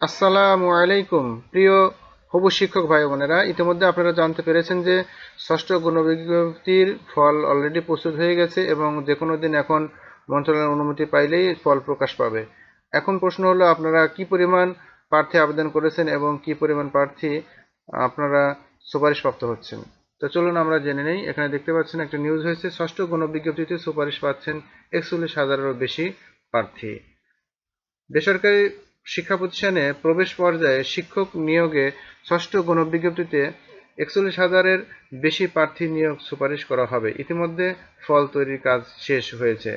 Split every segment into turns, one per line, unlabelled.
আসসালামু আলাইকুম। প্রিয় হবু শিক্ষক ভাই বোনেরা, ইতিমধ্যে আপনারা জানতে পেরেছেন যে ষষ্ঠ গণবিজ্ঞপ্তির ফল অলরেডি প্রস্তুত হয়ে গেছে এবং যে কোনো দিন এখন মন্ত্রণালয়ের অনুমতি পাইলেই ফল প্রকাশ পাবে। এখন প্রশ্ন হলো, আপনারা কি পরিমাণ প্রার্থী আবেদন করেছেন এবং কি পরিমাণ প্রার্থী আপনারা সুপারিশপ্রাপ্ত হচ্ছেন? তো চলুন আমরা জেনে নেই। এখানে দেখতে পাচ্ছেন একটা নিউজ হয়েছে, ষষ্ঠ গণবিজ্ঞপ্তিতে সুপারিশ পাচ্ছেন একচল্লিশ হাজারেরও বেশি প্রার্থী। বেসরকারি শিক্ষা প্রতিষ্ঠানে প্রবেশ পর্যায়ে শিক্ষক নিয়োগে ষষ্ঠ গণবিজ্ঞপ্তিতে একচল্লিশ হাজারের বেশি প্রার্থী নিয়োগ সুপারিশ করা হবে। ইতিমধ্যে ফল তৈরির কাজ শেষ হয়েছে।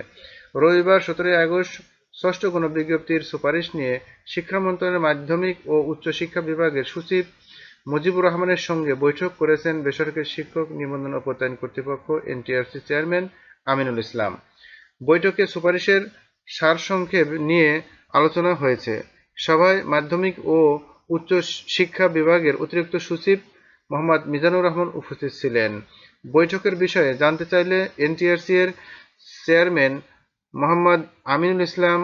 রবিবার সতেরোই আগস্ট ষষ্ঠ গণবিজ্ঞপ্তির সুপারিশ নিয়ে শিক্ষা মন্ত্রণালয়ের মাধ্যমিক ও উচ্চশিক্ষা বিভাগের সচিব মুজিবুর রহমানের সঙ্গে বৈঠক করেছেন বেসরকারি শিক্ষক নিবন্ধন ও প্রত্যয়ন কর্তৃপক্ষ এনটিআরসি চেয়ারম্যান আমিনুল ইসলাম। বৈঠকে সুপারিশের সারসংক্ষেপ নিয়ে আলোচনা হয়েছে। সভায় মাধ্যমিক ও উচ্চ শিক্ষা বিভাগের অতিরিক্ত সচিব মোহাম্মদ মিজানুর রহমান উপস্থিত ছিলেন। বৈঠকের বিষয়ে জানতে চাইলে এনটিআরসি এর চেয়ারম্যান মোহাম্মদ আমিনুল ইসলাম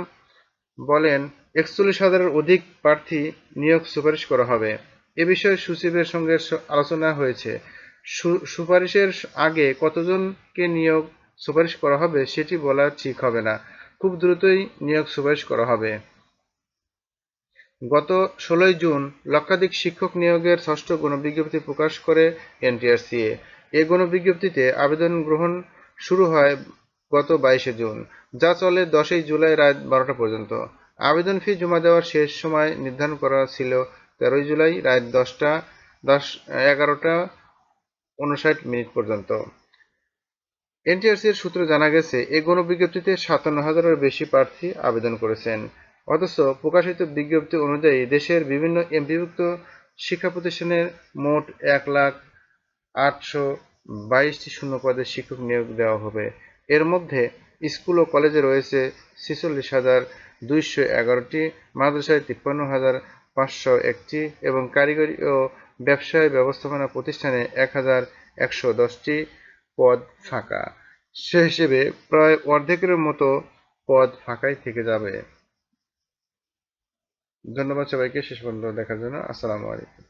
বলেন, একচল্লিশ হাজারের অধিক প্রার্থী নিয়োগ সুপারিশ করা হবে। এ বিষয়ে সচিবের সঙ্গে আলোচনা হয়েছে। সুপারিশের আগে কতজনকে নিয়োগ সুপারিশ করা হবে সেটি বলা ঠিক হবে না। খুব দ্রুতই নিয়োগ সুপারিশ করা হবে। গত ষোলোই জুন লক্ষাধিক শিক্ষক নিয়োগের ষষ্ঠ গণবিজ্ঞপ্তি প্রকাশ করে এনটিআরসিএ। এ গণবিজ্ঞপ্তিতে আবেদন গ্রহণ শুরু হয় গত বাইশে জুন, যা চলে দশই জুলাই রাত বারোটা পর্যন্ত। আবেদন ফি জমা দেওয়ার শেষ সময় নির্ধারণ করা ছিল তেরোই জুলাই রাত দশটা, দশ, এগারোটা উনষাট মিনিট পর্যন্ত। এনটিআরসির সূত্রে জানা গেছে এই গণবিজ্ঞপ্তিতে সাতান্ন হাজারের বেশি প্রার্থী আবেদন করেছেন। অথচ প্রকাশিত বিজ্ঞপ্তি অনুযায়ী দেশের বিভিন্ন এমপিভুক্ত শিক্ষা প্রতিষ্ঠানের মোট এক লাখ আটশো বাইশটি শূন্য পদে শিক্ষক নিয়োগ দেওয়া হবে। এর মধ্যে স্কুল ও কলেজে রয়েছে ছেচল্লিশ হাজার দুইশো এগারোটি, মাদ্রাসায় তিপ্পান্ন হাজার পাঁচশো একটি এবং কারিগরি ও ব্যবসায় ব্যবস্থাপনা প্রতিষ্ঠানে এক হাজার একশো দশটি পদ ফাঁকা। সে হিসেবে প্রায় অর্ধেকের মতো পদ ফাঁকাই থেকে যাবে। ধন্যবাদ সবাইকে শেষ পর্যন্ত দেখার জন্য। আসসালামু আলাইকুম।